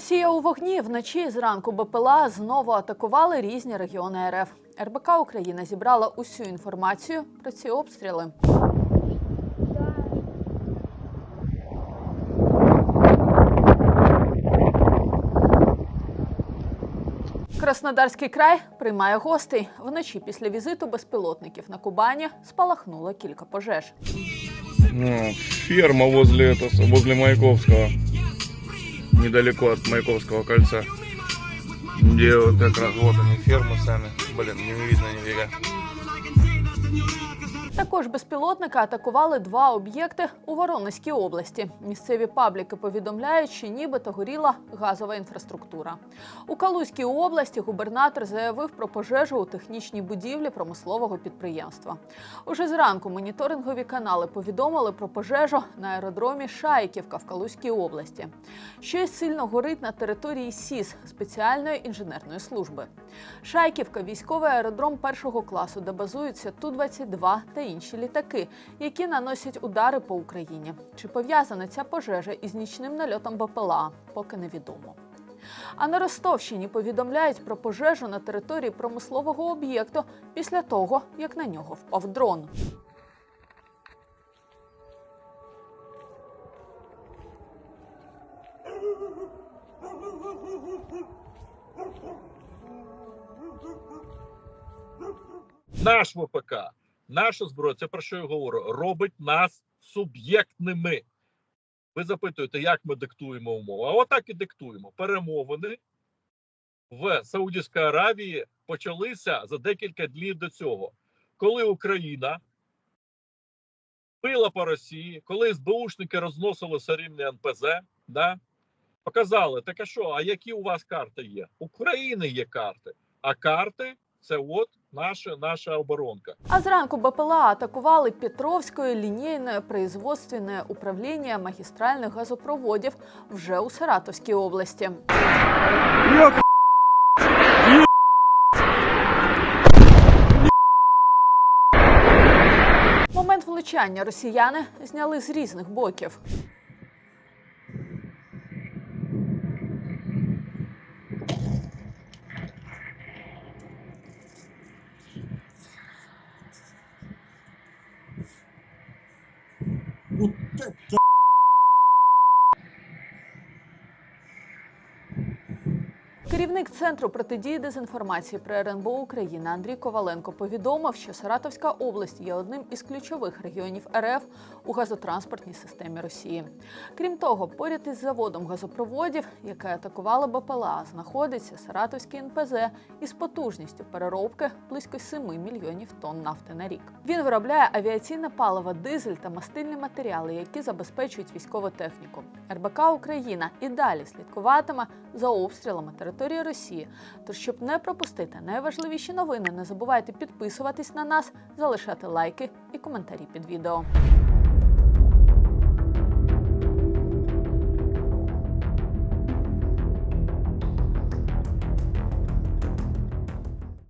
Росія у вогні вночі зранку БПЛА знову атакували різні регіони РФ. РБК Україна зібрала усю інформацію про ці обстріли. Краснодарський край приймає гостей. Вночі після візиту безпілотників на Кубані спалахнуло кілька пожеж. Ну, ферма возле, возле Маяковского. Недалеко от Маяковского кольца. Где вот как раз вот они фермы сами. Блин, не видно нифига. Також безпілотники атакували два об'єкти у Воронезькій області. Місцеві пабліки повідомляють, що нібито горіла газова інфраструктура. У Калузькій області губернатор заявив про пожежу у технічній будівлі промислового підприємства. Уже зранку моніторингові канали повідомили про пожежу на аеродромі Шайківка в Калузькій області. Щось сильно горить на території СІС спеціальної інженерної служби. Шайківка військовий аеродром першого класу, де базуються Ту-22 та інші літаки, які наносять удари по Україні. Чи пов'язана ця пожежа із нічним нальотом БПЛА, поки невідомо. А на Ростовщині повідомляють про пожежу на території промислового об'єкту після того, як на нього впав дрон. Наш ВПК, наша зброя, це про що я говорю, робить нас суб'єктними. Ви запитуєте, як ми диктуємо умови? А отак і диктуємо. Перемовини в Саудівській Аравії почалися за декілька днів до цього, коли Україна била по Росії, коли СБУшники розносили сарівні НПЗ, да, показали, так а що, а які у вас карти є? України є карти, а карти це от наша, наша оборонка. А зранку БПЛА атакували Петровське лінійне производственне управління магістральних газопроводів вже у Саратовській області. Момент влучання росіяни зняли з різних боків. o Керівник центру протидії дезінформації при РНБО України Андрій Коваленко повідомив, що Саратовська область є одним із ключових регіонів РФ у газотранспортній системі Росії. Крім того, поряд із заводом газопроводів, яке атакувало БПЛА, знаходиться Саратовський НПЗ із потужністю переробки близько 7 мільйонів тонн нафти на рік. Він виробляє авіаційне паливо, дизель та мастильні матеріали, які забезпечують військову техніку. РБК Україна і далі слідкуватиме за обстрілами території Росії. Тож, щоб не пропустити найважливіші новини, не забувайте підписуватись на нас, залишати лайки і коментарі під відео.